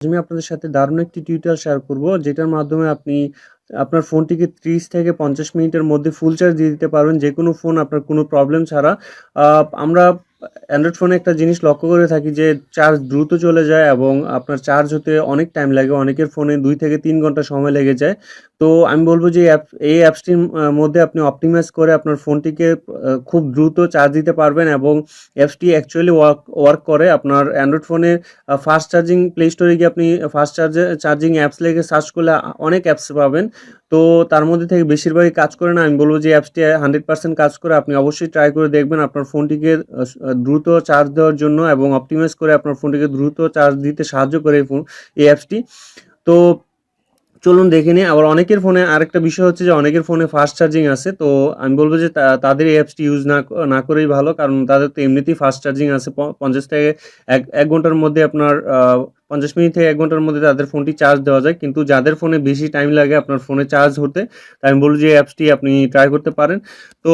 আমি আপনাদের সাথে দারুণ একটি টিউটোরিয়াল শেয়ার করব, যেটার মাধ্যমে আপনি আপনার ফোনটিকে 30 থেকে 50 মিনিটের মধ্যে ফুল চার্জ দিয়ে দিতে পারবেন। যে কোনো ফোন আপনার কোনো প্রবলেম ছাড়া। আমরা অ্যান্ড্রয়েড ফোনে একটা জিনিস লক্ষ্য করে থাকি যে চার্জ দ্রুত চলে যায় এবং আপনার চার্জ হতে অনেক টাইম লাগে। অনেকের ফোনে দুই থেকে তিন ঘণ্টা সময় লেগে যায়। তো আমি বলব যে অ্যাপ এই অ্যাপসটির মধ্যে আপনি অপটিমাইজ করে আপনার ফোনটিকে খুব দ্রুত চার্জ দিতে পারবেন এবং অ্যাপসটি অ্যাকচুয়ালি ওয়ার্ক ওয়ার্ক করে। আপনার অ্যান্ড্রয়েড ফোনে ফাস্ট চার্জিং প্লে স্টোরে গিয়ে আপনি ফাস্ট চার্জে চার্জিং অ্যাপস লেগে সার্চ করলে অনেক অ্যাপস পাবেন। তো তার মধ্যে থেকে বেশিরভাগই কাজ করে না। আমি বলব যে অ্যাপসটি 100% কাজ করে আপনি অবশ্যই ট্রাই করে দেখবেন আপনার ফোনটিকে দ্রুত চার্জ দেওয়ার জন্য এবং অপটিমাইজ করে আপনার ফোনটিকে দ্রুত চার্জ দিতে সাহায্য করে এই ফোন এই অ্যাপসটি তো চলুন দেখে নিই। আবার অনেকের ফোনে আরেকটা বিষয় হচ্ছে যে অনেকের ফোনে ফাস্ট চার্জিং আছে। তো আমি বলব যে তাদের এই অ্যাপসটি ইউজ না না করেই ভালো। কারণ তাদের তো এমনিতেই ফাস্ট চার্জিং আছে। পঞ্চাশ 50 থেকে এক ১ ঘণ্টার মধ্যে আপনার ৫০ মিনিট থেকে এক ঘণ্টার মধ্যে তাদের ফোনটি চার্জ দেওয়া যায়। কিন্তু যাদের ফোনে বেশি টাইম লাগে আপনার ফোনে চার্জ হতে, তাই আমি বলব যে অ্যাপসটি আপনি ট্রাই করতে পারেন। তো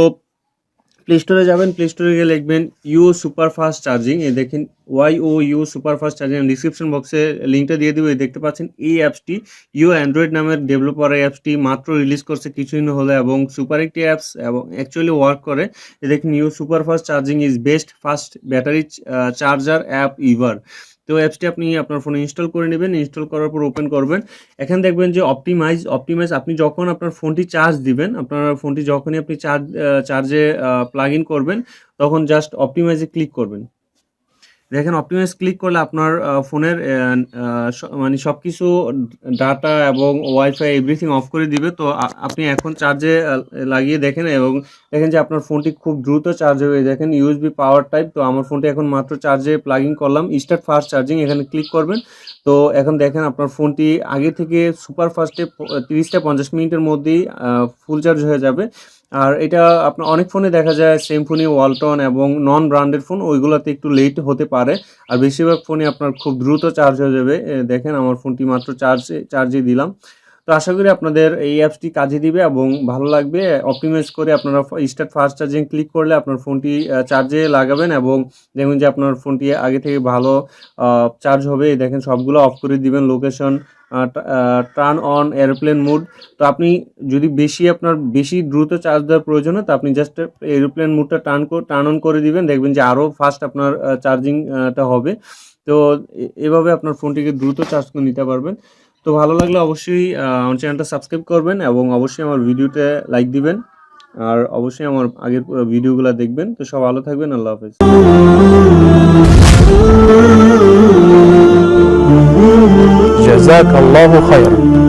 প্লে স্টোরে যাবেন প্লে স্টোরে গিয়ে লিখবেন ইউ সুপার ফাস্ট চার্জিং এই দেখেন Y O U super fast charging description বক্সে লিঙ্কটা দিয়ে দেবো, এই দেখতে পাচ্ছেন, এই অ্যাপসটি ইউ অ্যান্ড্রয়েড নামের ডেভেলপার এই অ্যাপসটি মাত্র রিলিজ করছে কিছুদিন হলে এবং সুপার একটি অ্যাপস এবং অ্যাকচুয়ালি ওয়ার্ক করে। এ দেখেন U super fast charging is best fast battery charger app ever তো অ্যাপসটি আপনি আপনার ফোনে ইনস্টল করে নেবেন ইনস্টল করার পর ওপেন করবেন। এখানে দেখবেন যে অপটিমাইজ অপটিমাইজ আপনি যখন আপনার ফোনটি চার্জ দিবেন, আপনার ফোনটি যখনই আপনি চার্জ চার্জে প্লাগ ইন করবেন, তখন জাস্ট অপটিমাইজে ক্লিক করবেন। দেখেন অপটিমাইজ ক্লিক করলে আপনার ফোনের অ্যা আ স মানে ডাটা এবং ওয়াইফাই এভরিথিং অফ করে দিবে। তো আপনি এখন চার্জে লাগিয়ে দেখেন এবং দেখেন যে আপনার ফোনটি খুব দ্রুত চার্জ হয়ে দেখেন ইউএসবি পাওয়ার টাইপ তো আমার ফোনটি এখন মাত্র চার্জে প্লাগ করলাম। স্টার্ট ফাস্ট চার্জিং এখানে ক্লিক করবেন। তো এখন দেখেন আপনার ফোনটি আগে থেকে সুপার ফাস্টে তিরিশটা পঞ্চাশ মিনিটের মধ্যেই ফুল চার্জ হয়ে যাবে। আর এটা আপনার অনেক ফোনে দেখা যায় সেম ফোনে ওয়ালটন এবং নন ব্র্যান্ডেড ফোন ওইগুলোতে একটু লেট হতে পারে। আর বেশিরভাগ ফোনে আপনার খুব দ্রুত চার্জ হয়ে যাবে। দেখেন আমার ফোনটি মাত্র চার্জে চার্জে দিলাম। তো আশা করি আপনাদের এই অ্যাপসটি কাজে দিবে এবং ভালো লাগবে। অপটিমাইজ করে আপনারা স্টার্ট ফাস্ট চার্জিং ক্লিক করলে আপনার ফোনটি চার্জে লাগাবেন এবং দেখবেন যে আপনার ফোনটি আগে থেকে ভালো চার্জ হবে। দেখেন সবগুলো অফ করে দিবেন location turn on aeroplane mode তো আপনি যদি বেশি আপনার বেশি দ্রুত চার্জ দেওয়ার প্রয়োজন হয়, তো আপনি জাস্ট এরোপ্লেন মোডটা টার্ন টার্ন অন করে দিবেন। দেখবেন যে আরও ফাস্ট আপনার আ চার্জিং টা হবে। তো এভাবে আপনার ফোনটিকে দ্রুত চার্জ করে নিতে পারবেন। তো ভালো লাগলে অবশ্যই আমার চ্যানেলটা সাবস্ক্রাইব করবেন এবং অবশ্যই আমার ভিডিওতে লাইক দিবেন। আর অবশ্যই আমার আগের ভিডিওগুলো দেখবেন। তো সব ভালো থাকবেন, আল্লাহ হাফেজ। আল্লাহ খায়রা